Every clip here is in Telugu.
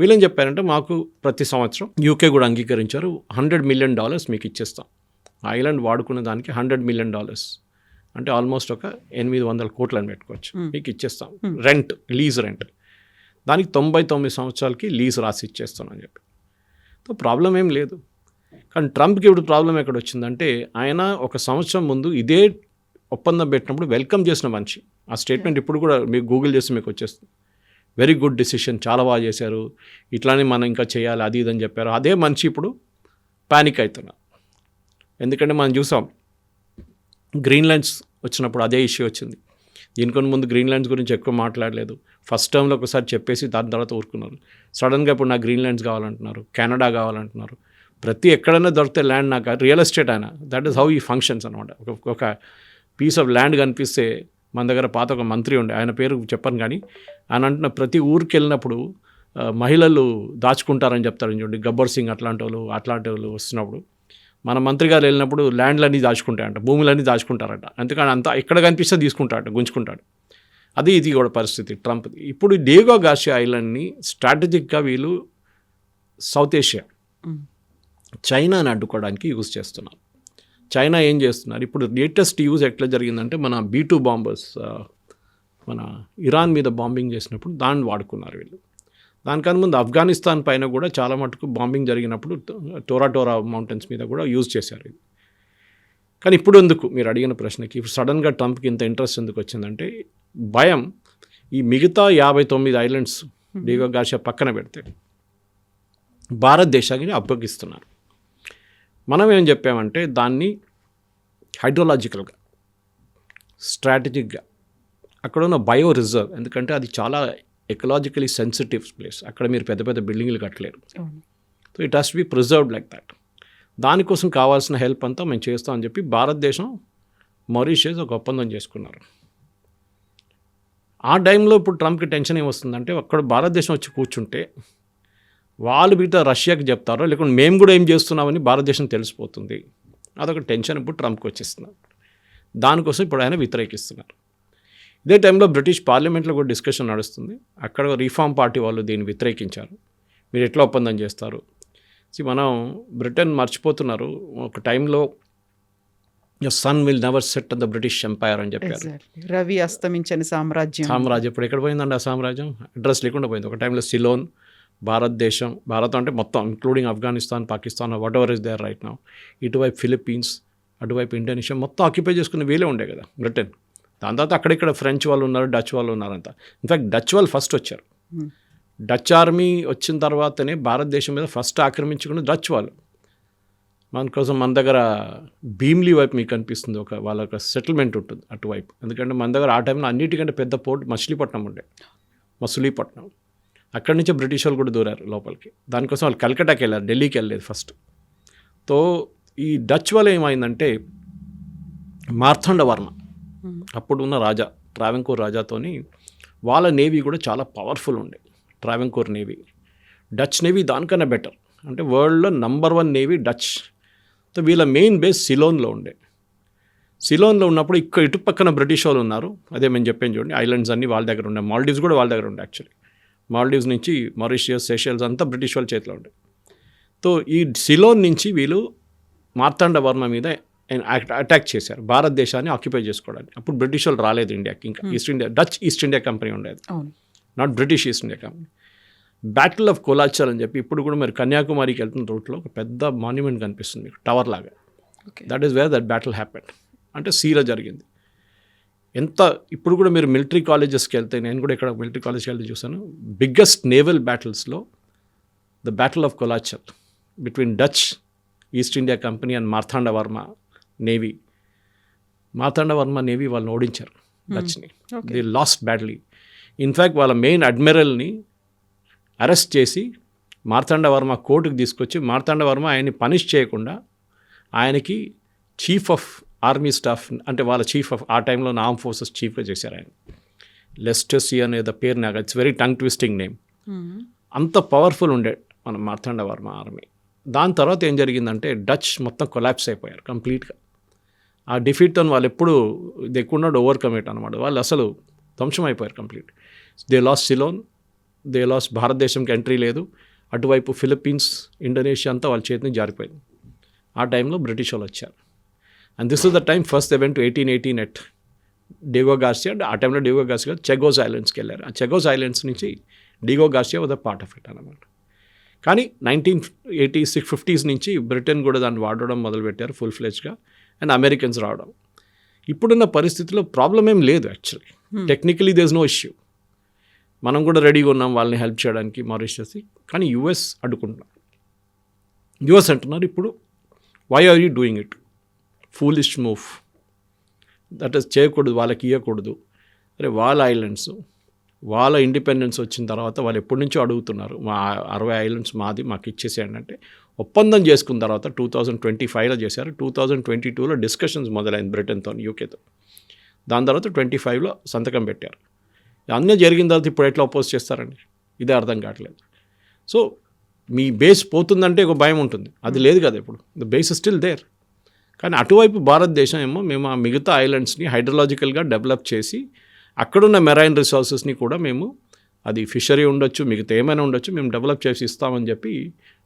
వీళ్ళేం చెప్పారంటే మాకు ప్రతి సంవత్సరం యూకే కూడా అంగీకరించారు. హండ్రెడ్ మిలియన్ డాలర్స్ మీకు ఇచ్చేస్తాం. ఐలాండ్ వాడుకునే దానికి హండ్రెడ్ మిలియన్ డాలర్స్. అంటే ఆల్మోస్ట్ ఒక ఎనిమిది వందల కోట్లని పెట్టుకోవచ్చు. మీకు ఇచ్చేస్తాం. Rent lease rent. దానికి తొంభై తొమ్మిది సంవత్సరాలకి లీజ్ రాసి ఇచ్చేస్తాం అని చెప్పి. సో ప్రాబ్లం ఏం లేదు. కానీ ట్రంప్కి ఇప్పుడు ప్రాబ్లం ఎక్కడ వచ్చిందంటే ఆయన ఒక సంవత్సరం ముందు ఇదే ఒప్పందం పెట్టినప్పుడు వెల్కమ్ చేసిన మనిషి. ఆ స్టేట్మెంట్ ఇప్పుడు కూడా మీకు గూగుల్ చేసి మీకు వచ్చేస్తుంది. వెరీ గుడ్ డెసిషన్ చాలా బాగా చేశారు. ఇట్లానే మనం ఇంకా చేయాలి అది ఇది అని చెప్పారు. అదే మనిషి ఇప్పుడు ప్యానిక్ అవుతున్నారు ఎందుకంటే మనం చూసాం గ్రీన్లాండ్స్ వచ్చినప్పుడు అదే ఇష్యూ వచ్చింది. దీనికొని ముందు గ్రీన్లాండ్స్ గురించి ఎక్కువ మాట్లాడలేదు. ఫస్ట్ టైంలో ఒకసారి చెప్పేసి దాని తర్వాత ఊరుకున్నారు. సడన్గా ఇప్పుడు నాకు గ్రీన్లాండ్స్ కావాలంటున్నారు కెనడా కావాలంటున్నారు. ప్రతి ఎక్కడైనా దొరికితే ల్యాండ్ నాకు రియల్ ఎస్టేట్ అయినా దట్ ఈస్ హౌ ఈ ఫంక్షన్స్ అనమాట ఒక పీస్ ఆఫ్ ల్యాండ్ కనిపిస్తే మన దగ్గర పాత ఒక మంత్రి ఉండే ఆయన పేరు చెప్పను కానీ ఆయన అంటున్న ప్రతి ఊరికి వెళ్ళినప్పుడు మహిళలు దాచుకుంటారని చెప్తారు చూడండి. గబ్బర్ సింగ్ అట్లాంటి వాళ్ళు అట్లాంటి వాళ్ళు వస్తున్నప్పుడు మన మంత్రి గారు వెళ్ళినప్పుడు ల్యాండ్లన్నీ దాచుకుంటాయంట భూములన్నీ దాచుకుంటారట. అందుకని అంతా ఎక్కడ కనిపిస్తే తీసుకుంటాడట గుంజుకుంటాడు. అది ఇది కూడా పరిస్థితి ట్రంప్. ఇప్పుడు డేగో గాషియా ఐలాండ్ని స్ట్రాటజిక్గా వీళ్ళు సౌత్ ఏషియా చైనాని అడ్డుకోవడానికి యూజ్ చేస్తున్నారు. చైనా ఏం చేస్తున్నారు? ఇప్పుడు లేటెస్ట్ యూజ్ ఎట్లా జరిగిందంటే మన బీ టూ బాంబర్స్ మన ఇరాన్ మీద బాంబింగ్ చేసినప్పుడు దాన్ని వాడుకున్నారు వీళ్ళు. దానికన్నా ముందు ఆఫ్ఘనిస్తాన్ పైన కూడా చాలా మటుకు బాంబింగ్ జరిగినప్పుడు టోరా టోరా మౌంటైన్స్ మీద కూడా యూజ్ చేశారు ఇది కానీ ఇప్పుడు ఎందుకు? మీరు అడిగిన ప్రశ్నకి ఇప్పుడు సడన్గా ట్రంప్కి ఇంత ఇంట్రెస్ట్ ఎందుకు వచ్చిందంటే భయం ఈ మిగతా యాభై తొమ్మిది ఐలాండ్స్ డిగో గాషియా పక్కన పెడితే భారతదేశానికి అప్పగిస్తున్నారు మనం ఏం చెప్పామంటే దాన్ని హైడ్రోలాజికల్గా స్ట్రాటజిక్గా అక్కడ ఉన్న బయో రిజర్వ్ ఎందుకంటే అది చాలా ఎకలాజికలీ సెన్సిటివ్ ప్లేస్ అక్కడ మీరు పెద్ద పెద్ద బిల్డింగ్లు కట్టలేరు. So it has be preserved like that దానికోసం కావాల్సిన హెల్ప్ అంతా మేము చేస్తామని చెప్పి భారతదేశం మారిషియస్ ఒక ఒప్పందం చేసుకున్నారు. ఆ టైంలో ఇప్పుడు ట్రంప్కి టెన్షన్ ఏమొస్తుందంటే అక్కడ భారతదేశం వచ్చి కూర్చుంటే వాళ్ళు మిగతా రష్యాకి చెప్తారో లేకుంటే మేము కూడా ఏం చేస్తున్నామని భారతదేశం తెలిసిపోతుంది. అదొక టెన్షన్ ఇప్పుడు ట్రంప్కి వచ్చేస్తున్నారు దానికోసం ఇప్పుడు ఆయన వ్యతిరేకిస్తున్నారు. ఇదే టైంలో బ్రిటిష్ పార్లమెంట్లో కూడా డిస్కషన్ నడుస్తుంది. అక్కడ రీఫార్మ్ పార్టీ వాళ్ళు దీన్ని వ్యతిరేకించారు. మీరు ఎట్లా ఒప్పందం చేస్తారు? మనం బ్రిటన్ మర్చిపోతున్నారు. ఒక టైంలో sun will never set the British empire అని చెప్పారు. రవి అస్తమించని సామ్రాజ్యం. సామ్రాజ్యం ఇప్పుడు ఎక్కడ పోయిందండి ఆ సామ్రాజ్యం? అడ్రస్ లేకుండా పోయింది. ఒక టైంలో సిలోన్ భారతదేశం భారత్ అంటే మొత్తం including Afghanistan Pakistan whatever is there right now ఇటువైపు ఫిలిప్పీన్స్ అటువైపు ఇండోనేషియా మొత్తం ఆక్యుపై చేసుకున్న వీలే ఉండే కదా బ్రిటన్ దాని తర్వాత అక్కడిక్కడ ఫ్రెంచ్ వాళ్ళు ఉన్నారు డచ్ వాళ్ళు ఉన్నారంతా. ఇన్ఫాక్ట్ డచ్ వాళ్ళు ఫస్ట్ వచ్చారు. Hmm. డచ్ ఆర్మీ వచ్చిన తర్వాతనే భారతదేశం మీద ఫస్ట్ ఆక్రమించుకున్న డచ్ వాళ్ళు. మన కోసం మన దగ్గర భీమ్లీ వైపు మీకు కనిపిస్తుంది ఒక వాళ్ళ ఒక సెటిల్మెంట్ ఉంటుంది అటువైపు. ఎందుకంటే మన దగ్గర ఆ టైంలో అన్నిటికంటే పెద్ద పోర్ట్ మచిలీపట్నం ఉండే. మచిలీపట్నం అక్కడి నుంచే బ్రిటిష్ వాళ్ళు కూడా దూరారు లోపలికి. దానికోసం వాళ్ళు కలకటాకి వెళ్ళారు ఢిల్లీకి వెళ్ళలేదు ఫస్ట్తో ఈ డచ్ వల్ల ఏమైందంటే మార్తాండ వర్మ. అప్పుడు ఉన్న రాజా ట్రావెంకూర్ రాజాతోని వాళ్ళ నేవీ కూడా చాలా పవర్ఫుల్ ఉండే ట్రావెంకూర్ నేవీ. డచ్ నేవీ దానికన్నా బెటర్ అంటే వరల్డ్లో number one navy Dutch. So వీళ్ళ మెయిన్ బేస్ సిలోన్లో ఉండే. సిలోన్లో ఉన్నప్పుడు ఇక్కడ ఇటు పక్కన బ్రిటిష్ వాళ్ళు ఉన్నారు. అదే మేము చెప్పాను చూడండి ఐలాండ్స్ అన్నీ వాళ్ళ దగ్గర ఉన్నాయి మాల్డీవ్స్ కూడా వాళ్ళ దగ్గర ఉండే యాక్చువల్లీ మాల్డీవ్స్ నుంచి మారిషియస్ సెషల్స్ అంతా బ్రిటిష్ వాళ్ళ చేతిలో ఉండే. సో ఈ సిలోన్ నుంచి వీళ్ళు మార్తాండ వర్మ మీద అటాక్ చేశారు. భారతదేశాన్ని ఆక్యుపై చేసుకోవడానికి. అప్పుడు బ్రిటిష్ వాళ్ళు రాలేదు ఇండియాకి. ఇంకా East India Dutch East India company ఉండేది. Not British East India company battle of Colachel అని చెప్పి ఇప్పుడు కూడా మీరు కన్యాకుమారికి వెళ్తున్న రూట్లో ఒక పెద్ద మాన్యుమెంట్ కనిపిస్తుంది మీకు టవర్ లాగా. That is where that battle happen అంటే సీలో జరిగింది. ఎంత ఇప్పుడు కూడా మీరు మిలిటరీ కాలేజెస్కి వెళ్తే నేను కూడా ఇక్కడ మిలిటరీ కాలేజ్కి వెళ్తే చూసాను biggest naval బ్యాటిల్స్లో the battle of Colachel between Dutch East India company and Marthanda Varma navy. Marthanda Varma navy వాళ్ళని ఓడించారు డచ్ని. Okay. The last battle. In fact వాళ్ళ మెయిన్ అడ్మిరల్ని అరెస్ట్ చేసి మార్తాండ వర్మ కోర్టుకు తీసుకొచ్చి మార్తాండ వర్మ ఆయన్ని పనిష్ చేయకుండా ఆయనకి చీఫ్ ఆఫ్ ఆర్మీ స్టాఫ్ అంటే వాళ్ళ చీఫ్ ఆఫ్ ఆ టైంలో ఆర్మ్ ఫోర్సెస్ చీఫ్గా చేశారు ఆయన. లెస్టెసి అనేది పేరు నాకు it's very tongue twisting name. అంత పవర్ఫుల్ ఉండే మన మార్తాండ వర్మ ఆర్మీ. దాని తర్వాత ఏం జరిగిందంటే డచ్ మొత్తం కొలాప్స్ అయిపోయారు కంప్లీట్గా. ఆ డిఫీట్తో వాళ్ళు ఎప్పుడు they could not overcome it అనమాట వాళ్ళు అసలు ధ్వంసం అయిపోయారు complete they lost Ceylon they lost భారతదేశంకి entry లేదు. అటువైపు ఫిలిప్పీన్స్ ఇండోనేషియా అంతా వాళ్ళ చేతిని జారిపోయింది. ఆ టైంలో బ్రిటిష్ వాళ్ళు వచ్చారు. And this is the time first event eighteen eighteen at Diego Garcia ఆ టైంలో డిగో గార్సియా చెగోస్ ఐలాండ్స్కి వెళ్ళారు ఆ చెగోస్ ఐలాండ్స్ నుంచి Diego Garcia a part of it అనమాట కానీ నైన్టీన్ ఎయిటీ సిక్స్ ఫిఫ్టీస్ నుంచి బ్రిటన్ కూడా దాన్ని వాడడం మొదలుపెట్టారు ఫుల్ ఫ్లెజ్గా అండ్ అమెరికన్స్ రావడం. ఇప్పుడున్న పరిస్థితిలో ప్రాబ్లం ఏం లేదు actually technically there's no issue మనం కూడా రెడీగా ఉన్నాం వాళ్ళని హెల్ప్ చేయడానికి మారిషస్ కానీ యుఎస్ అడ్డుకుంటున్నాం యుఎస్ అంటున్నారు ఇప్పుడు why are you doing it foolish move that is చేయకూడదు వాళ్ళకి ఇవ్వకూడదు అరే వాళ్ళ ఐలాండ్స్ వాళ్ళ ఇండిపెండెన్స్ వచ్చిన తర్వాత వాళ్ళు ఎప్పటి నుంచో అడుగుతున్నారు మా అరవై ఐలాండ్స్ మాది మాకు ఇచ్చేసేయండి అంటే. ఒప్పందం చేసుకున్న తర్వాత టూ థౌజండ్ ట్వంటీ ఫైవ్లో చేశారు. టూ థౌజండ్ ట్వంటీ టూలో డిస్కషన్స్ మొదలైంది బ్రిటన్తో యూకేతో దాని తర్వాత ట్వంటీ ఫైవ్లో సంతకం పెట్టారు. అన్నీ జరిగిన తర్వాత ఇప్పుడు ఎట్లా అపోజ్ చేస్తారండి? ఇదే అర్థం కావట్లేదు. సో మీ బేస్ పోతుందంటే ఒక భయం ఉంటుంది. అది లేదు కదా ఇప్పుడు. ద బేస్ స్టిల్ దేర్ కానీ అటువైపు భారతదేశం ఏమో మేము ఆ మిగతా ఐలాండ్స్ని హైడ్రలాజికల్గా డెవలప్ చేసి అక్కడున్న మెరైన్ రిసోర్సెస్ని కూడా మేము అది ఫిషరీ ఉండొచ్చు మిగతా ఏమైనా ఉండొచ్చు మేము డెవలప్ చేసి ఇస్తామని చెప్పి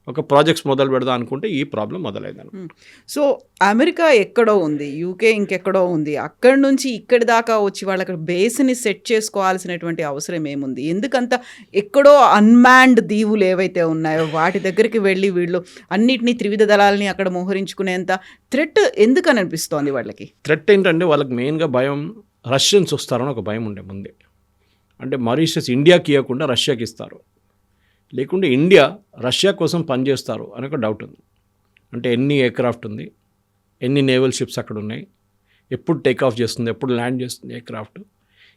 ఒక ప్రాజెక్ట్స్ మొదలు పెడదాం అనుకుంటే ఈ ప్రాబ్లం మొదలైంది సో అమెరికా ఎక్కడో ఉంది యూకే ఇంకెక్కడో ఉంది. అక్కడి నుంచి ఇక్కడి దాకా వచ్చి వాళ్ళకి బేస్ని సెట్ చేసుకోవాల్సినటువంటి అవసరం ఏముంది? ఎందుకంత ఎక్కడో అన్మాన్డ్ దీవులు ఏవైతే ఉన్నాయో వాటి దగ్గరికి వెళ్ళి వీళ్ళు అన్నిటినీ త్రివిధ దళాలని అక్కడ మోహరించుకునేంత థ్రెట్ ఎందుకని అనిపిస్తోంది వాళ్ళకి? థ్రెట్ ఏంటంటే వాళ్ళకి మెయిన్గా భయం రష్యన్స్ వస్తారని ఒక భయం ఉండే ముందే. అంటే మారిషస్ ఇండియాకి ఇవ్వకుండా రష్యాకి ఇస్తారు. లేకుంటే ఇండియా రష్యా కోసం పనిచేస్తారు అని ఒక డౌట్ ఉంది. అంటే ఎన్ని ఎయిర్క్రాఫ్ట్ ఉంది ఎన్ని నేవల్ షిప్స్ అక్కడ ఉన్నాయి ఎప్పుడు టేక్ ఆఫ్ చేస్తుంది ఎప్పుడు ల్యాండ్ చేస్తుంది ఎయిర్క్రాఫ్ట్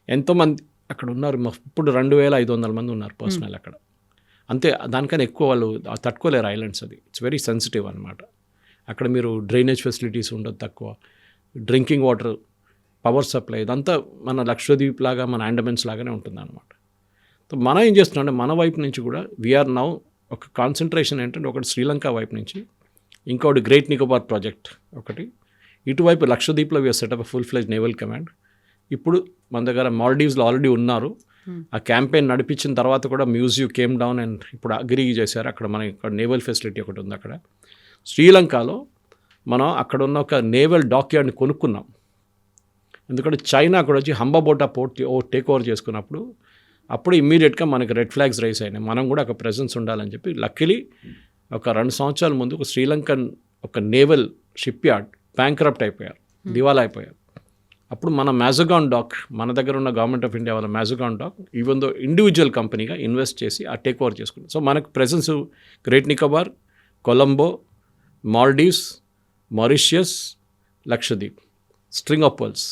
ఎంతోమంది అక్కడ ఉన్నారు. ఇప్పుడు రెండు వేల ఐదు వందల మంది ఉన్నారు పర్సనల్ అక్కడ. అంతే దానికన్నా ఎక్కువ వాళ్ళు తట్టుకోలేరు ఐలాండ్స్ అది. ఇట్స్ వెరీ సెన్సిటివ్ అనమాట అక్కడ మీరు డ్రైనేజ్ ఫెసిలిటీస్ ఉండదు తక్కువ. డ్రింకింగ్ వాటర్ పవర్ సప్లై ఇదంతా మన లక్షద్వీప్ లాగా మన అండమెన్స్ లాగానే ఉంటుంది అనమాట మనం ఏం చేస్తున్నాం అంటే మన వైపు నుంచి కూడా వీఆర్ నౌ ఒక కాన్సన్ట్రేషన్ ఏంటంటే ఒకటి శ్రీలంక వైపు నుంచి ఇంకోటి గ్రేట్ నికోబార్ ప్రాజెక్ట్ ఒకటి. ఇటువైపు లక్షద్వీప్లో we are setup full fledged naval command ఇప్పుడు మన దగ్గర మాల్డీవ్స్లో ఆల్రెడీ ఉన్నారు. ఆ క్యాంపెయిన్ నడిపించిన తర్వాత కూడా మ్యూజియం కేమ్ డౌన్ అండ్ ఇప్పుడు అగ్రీ చేశారు. అక్కడ మన ఇక్కడ నేవల్ ఫెసిలిటీ ఒకటి ఉంది అక్కడ. శ్రీలంకలో మనం అక్కడ ఉన్న ఒక నేవల్ డాక్యార్డ్ని కొనుక్కున్నాం. ఎందుకంటే చైనా అక్కడ వచ్చి హంబాబోటా పోర్ట్ ఓ టేక్ ఓవర్ చేసుకున్నప్పుడు అప్పుడు ఇమ్మీడియట్గా మనకి రెడ్ ఫ్లాగ్స్ రైస్ అయినాయి. మనం కూడా ఒక ప్రెజెన్స్ ఉండాలని చెప్పి లక్కీలీ ఒక రెండు సంవత్సరాల ముందు ఒక శ్రీలంకన్ ఒక నేవల్ షిప్ యార్డ్ బ్యాంక్రప్ట్ అయిపోయారు దివాలా అయిపోయారు. అప్పుడు మన మ్యాజగాన్ డాక్ మన దగ్గర ఉన్న గవర్నమెంట్ ఆఫ్ ఇండియా వాళ్ళ Mazagon dock even though individual కంపెనీగా invest చేసి ఆ టేక్ ఓవర్ చేసుకున్నాం సో మనకు presence great Nicobar Colombo Maldives Mauritius Lakshadweep string of pearls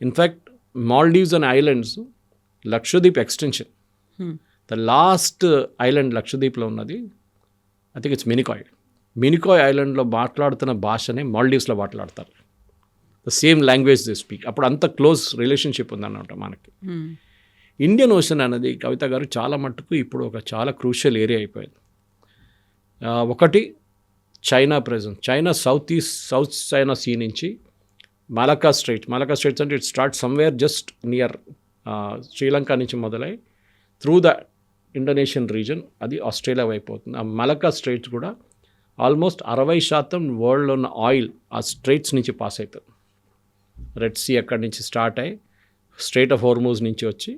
in fact Maldives and islands Lakshadweep extension. The last island లక్షద్వీప్లో ఉన్నది I think it's Minicoy Minicoy ఐలాండ్లో మాట్లాడుతున్న భాషనే మాల్డీవ్స్లో మాట్లాడతారు. The same language they speak అప్పుడు అంత క్లోజ్ రిలేషన్షిప్ ఉందన్నమాట మనకి. ఇండియన్ ఓషన్ అనేది కవిత గారు చాలా మట్టుకు ఇప్పుడు ఒక చాలా క్రూషియల్ ఏరియా అయిపోయింది. ఒకటి China present China south east south China sea నుంచి మలకా స్ట్రైట్ మలకా స్ట్రైట్స్ అంటే it start somewhere just near Sri Lanka నుంచి మొదలై త్రూ ద ఇండోనేషియన్ రీజన్ అది ఆస్ట్రేలియా వైపు అవుతుంది. ఆ మలకా స్ట్రైట్స్ కూడా ఆల్మోస్ట్ అరవై శాతం వరల్డ్లో ఉన్న ఆయిల్ ఆ స్ట్రైట్స్ నుంచి పాస్ అవుతుంది. రెడ్ సీ అక్కడి నుంచి స్టార్ట్ అయ్యి స్ట్రైట్ ఆఫ్ హోర్మోజ్ నుంచి వచ్చి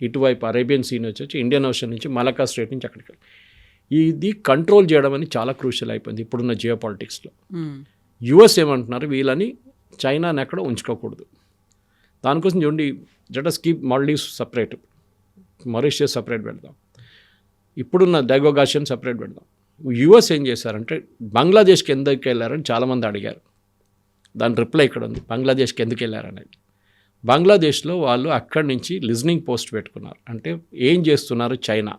ఇటువైపు అరేబియన్ సీ నుంచి వచ్చి ఇండియన్ ఓషన్ నుంచి మలకా స్ట్రైట్ నుంచి అక్కడికి వెళ్ళి. ఇది కంట్రోల్ చేయడం అని చాలా క్రూషియల్ అయిపోయింది ఇప్పుడున్న జియో పాలిటిక్స్లో యుఎస్ ఏమంటున్నారు? వీళ్ళని చైనాని ఎక్కడ ఉంచుకోకూడదు. దానికోసం చూడండి just keep Maldives separate Mauritius separate పెడదాం ఇప్పుడున్న డైగోగాషన్ సపరేట్ పెడదాం యుఎస్ ఏం చేశారంటే బంగ్లాదేశ్కి ఎందుకు వెళ్ళారని చాలామంది అడిగారు. దాని రిప్లై ఇక్కడ ఉంది. బంగ్లాదేశ్కి ఎందుకు వెళ్ళారనేది బంగ్లాదేశ్లో వాళ్ళు అక్కడి నుంచి లిజనింగ్ పోస్ట్ పెట్టుకున్నారు. అంటే ఏం చేస్తున్నారు చైనా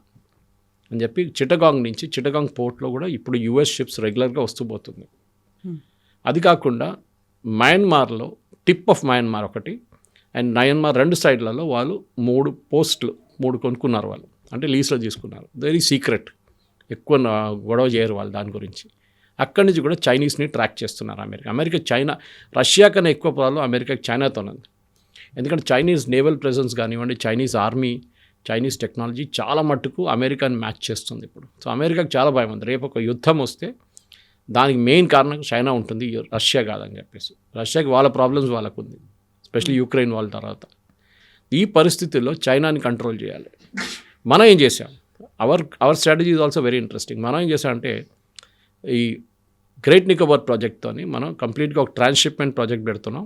అని చెప్పి చిటగాంగ్ నుంచి చిటగాంగ్ పోర్ట్లో కూడా ఇప్పుడు యుఎస్ షిప్స్ రెగ్యులర్గా వస్తూ పోతుంది. అది కాకుండా మయన్మార్లో టిప్ ఆఫ్ మయన్మార్ ఒకటి అండ్ నయన్మార్ రెండు సైడ్లలో వాళ్ళు మూడు పోస్టులు మూడు కొనుక్కున్నారు వాళ్ళు. అంటే లీజ్లో తీసుకున్నారు. వెరీ సీక్రెట్ ఎక్కువ గొడవ చేయరు వాళ్ళు దాని గురించి. అక్కడి నుంచి కూడా చైనీస్ని ట్రాక్ చేస్తున్నారు అమెరికా. అమెరికా చైనా రష్యా కన్నా ఎక్కువ ప్రాబ్లం అమెరికాకి చైనాతో ఉంది. ఎందుకంటే చైనీస్ నేవల్ ప్రెజెన్స్ కానివ్వండి చైనీస్ ఆర్మీ చైనీస్ టెక్నాలజీ చాలా మట్టుకు అమెరికాని మ్యాచ్ చేస్తుంది ఇప్పుడు. సో అమెరికాకి చాలా భయం ఉంది. రేపు ఒక యుద్ధం వస్తే దానికి మెయిన్ కారణం చైనా ఉంటుంది రష్యా కాదని చెప్పేసి. రష్యాకి వాళ్ళ ప్రాబ్లమ్స్ వాళ్ళకు ఉంది ఎస్పెషల్లీ యుక్రెయిన్ వాళ్ళ తర్వాత. ఈ పరిస్థితుల్లో చైనాని కంట్రోల్ చేయాలి. మనం ఏం చేసాం our our strategy is also very interesting మనం ఏం చేసామంటే ఈ గ్రేట్ నికోబార్ ప్రాజెక్ట్తో మనం కంప్లీట్గా ఒక ట్రాన్స్షిప్మెంట్ ప్రాజెక్ట్ పెడుతున్నాం.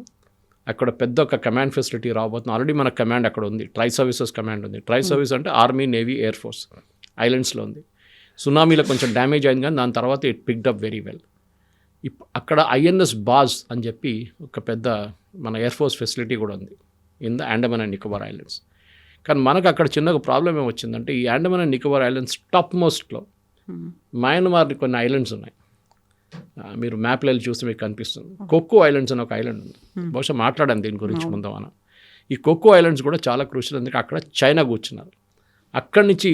అక్కడ పెద్ద ఒక కమాండ్ ఫెసిలిటీ రాబోతుంది. ఆల్రెడీ మన కమాండ్ అక్కడ ఉంది. ట్రై సర్వీసెస్ కమాండ్ ఉంది. ట్రై సర్వీస్ అంటే ఆర్మీ నేవీ ఎయిర్ ఫోర్స్ ఐలాండ్స్లో ఉంది. సునామీలో కొంచెం డ్యామేజ్ అయింది కానీ దాని తర్వాత it picked up very well అక్కడ ఐఎన్ఎస్ బాజ్ అని చెప్పి ఒక పెద్ద మన ఎయిర్ ఫోర్స్ ఫెసిలిటీ కూడా ఉంది in the Andaman and Nicobar islands. కానీ మనకు అక్కడ చిన్నగా ప్రాబ్లం ఏమొచ్చిందంటే ఈ Andaman and Nicobar islands top మోస్ట్లో Myanmar కొన్ని ఐలాండ్స్ ఉన్నాయి. మీరు మ్యాప్లో వెళ్ళి చూస్తే మీకు కనిపిస్తుంది. కొక్కో ఐలాండ్స్ అని ఒక ఐలాండ్ ఉంది. బహుశా మాట్లాడాను దీని గురించి ముందు మనం ఈ కొక్కో ఐలాండ్స్ కూడా చాలా క్రూషియల్ ఎందుకంటే అక్కడ చైనా కూర్చున్నారు. అక్కడి నుంచి